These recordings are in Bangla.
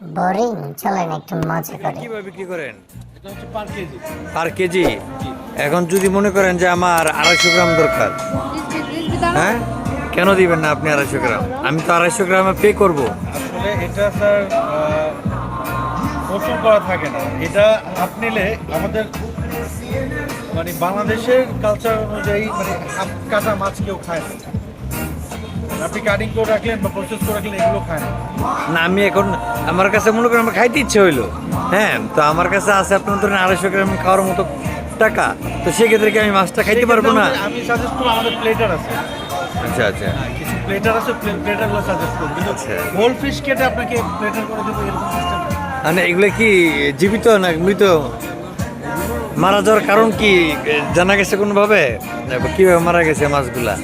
বোরিং চলেন একটু মজা করি। কীভাবে বিক্রি করেন? এটা হচ্ছে পার কেজি। পার কেজি? এখন যদি মনে করেন যে আমার আড়াইশো গ্রাম দরকার হ্যাঁ? কেন দিবেন না আপনি আড়াইশো গ্রাম? আমি তো আড়াইশো গ্রামে পে করব। আসলে এটা স্যার আহ, প্রচুর করা থাকে না। এটা নিলে আমাদের মানে বাংলাদেশের কালচার অনুযায়ী মানে কাটা মাছ কেউ খায় না। আপনি কাটিং করে রাখলেন বা প্রসেস করে রাখলেন এগুলো খায় না আমি এখন আমার কাছে মনে করেন আমার খাইতে ইচ্ছে হইল। হ্যাঁ তো আমার কাছে আছে আপনার ধরেন আড়াইশো গ্রাম খাওয়ার মতো টাকা তো সেক্ষেত্রে কি আমি মাছটা খাইতে পারব না? আমি সাজেস্ট করব আমাদের প্লেটার আছে। আচ্ছা আচ্ছা। কিছু প্লেটার আছে প্লেটারগুলো সাজেস্ট করব। কিন্তু আচ্ছা। হোল ফিশ কেটে আপনাকে প্লেটার করে দেবো এরকম সিস্টেম মানে এগুলো কি জীবিত না মৃত? মারা যাওয়ার কারণ কি? জানা গেছে কোনোভাবে? কীভাবে মারা গেছে মাছগুলা?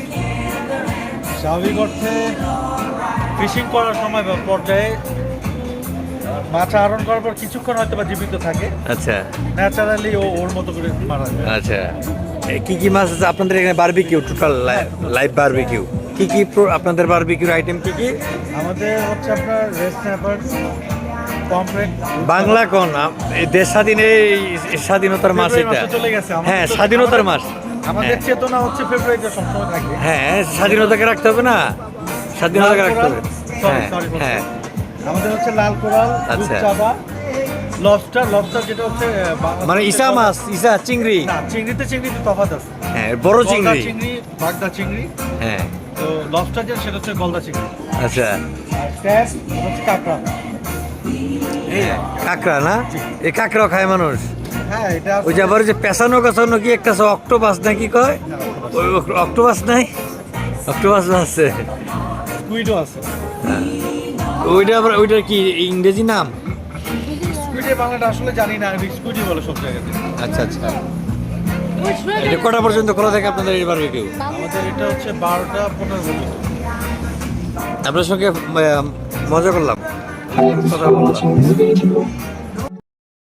স্বাভাবিক অর্থে ফিশিং করার সময় বা পর্যায়ে মাছ আহরণ করার পর কিছুক্ষণ হয়তো বা জীবিত থাকে। আচ্ছা। ন্যাচারালি ও ওর মতো করে মারা যায়। আচ্ছা। কি কি মাছ আছে? আপনাদের এখানে বারবিকিউ টোটাল লাইভ বারবিকিউ কি কি আপনাদের বারবিকিউর আইটেম কি কি? আমাদের হচ্ছে আপনার রেড স্ন্যাপার বাংলা কোন? এই দেশ স্বাধীন এই স্বাধীনতার মাস এটা হ্যাঁ স্বাধীনতার মাস আমাদের- হ্যাঁ। চেতনা হচ্ছে ফেব্রুয়ারিতে সবসময় থাকবে হ্যাঁ স্বাধীনতাকে রাখতে হবে না? স্বাধীনতাকে রাখতে হবে। হ্যাঁ হ্যাঁ। আমাদের হচ্ছে লাল কোরাল। রূপচাঁদা লবস্টার লবস্টার যেটা হচ্ছে মানে ইসা মাছ ইসা চিংড়ি। না চিংড়িতে চিংড়িতে তফাৎ আছে। হ্যাঁ বড় চিংড়ি। চিংড়ি বাগদা চিংড়ি। হ্যাঁ। তো লবস্টার যেটা সেটা হচ্ছে গলদা চিংড়ি। আচ্ছা। আর ক্যাপ হচ্ছে কাঁকড়া। কাঁকড়া না? এই কাঁকড়াও খায় মানুষ? হ্যাঁ এটা ওই যে আবার ওই যে কি একটা আছে অক্টোপাস নাকি কয়? ওই অক্টোপাস নাই? অক্টোপাস আছে? স্কুইডও আছে। ওইটা আবার ওইটা কি ইংরেজি নাম? স্কুইডের বাংলাটা আসলে জানি না আমি স্কুইডই বলে সব জায়গাতে। আচ্ছা আচ্ছা। এটা কটা পর্যন্ত খোলা থাকে আপনাদের এই বারবিকিউ আমাদের এটা হচ্ছে বারোটা পনেরো পর্যন্ত। আপনার সঙ্গে মজা করলাম। কথা বললাম